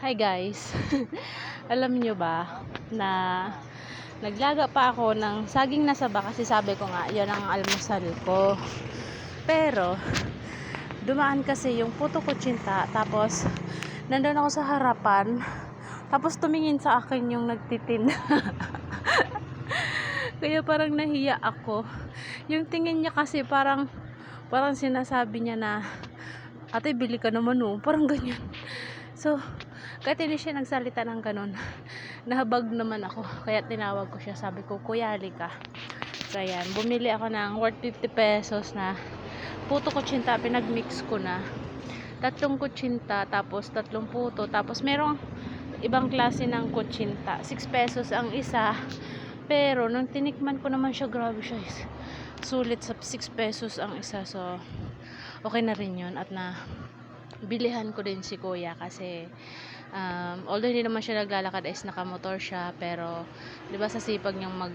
Hi guys. Alam nyo ba na naglaga pa ako ng saging na saba kasi sabi ko nga, yan ang almusal ko. Pero, dumaan kasi yung puto kutsinta tapos nandun ako sa harapan tapos tumingin sa akin yung nagtitinda. Kaya parang nahiya ako. Yung tingin niya kasi parang parang sinasabi niya na ate bili ka naman oh. Parang ganyan. So, kahit hindi siya nagsalita ng ganun, nahabag naman ako. Kaya tinawag ko siya. Sabi ko, kuya, ka. So, ayan. Bumili ako ng worth 50 pesos na puto kutsinta. Pinagmix ko na. Tatlong kutsinta, tapos tatlong puto. Tapos merong ibang klase ng kutsinta. 6 pesos ang isa. Pero, nung tinikman ko naman siya, grabe siya. Sulit sa 6 pesos ang isa. So, okay na rin yun. At na, bilihan ko din si kuya kasi um, although hindi naman siya naglalakad is nakamotor siya pero 'di ba sa sipag niyang mag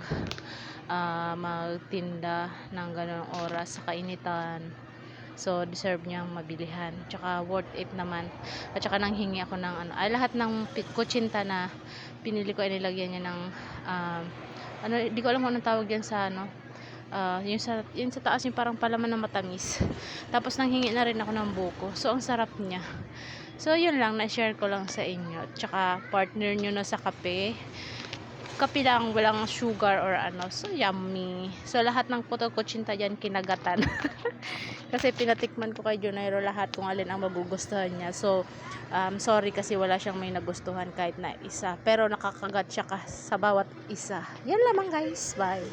ah, magtinda ng ganong oras sa kainitan so deserve niyang mabilihan. Tsaka worth it naman. At tsaka nang hingi ako ng ano ay lahat ng kutsinta na pinili ko ay nilagyan niya ng um, ano di ko alam kung anong tawag yan sa ano Ah, yung sa yung sa taas yung parang palaman na matamis. Tapos nanghingi na rin ako ng buko. So ang sarap niya. So yun lang na-share ko lang sa inyo. Tsaka partner nyo na sa kape. Kape lang walang sugar or ano. So yummy. So lahat ng puto kutsinta dyan kinagatan. Kasi pinatikman ko kay Junairo lahat kung alin ang magugustuhan niya. So um, sorry kasi wala siyang may nagustuhan kahit na isa. Pero nakakagat siya ka- sa bawat isa. Yan lamang guys. Bye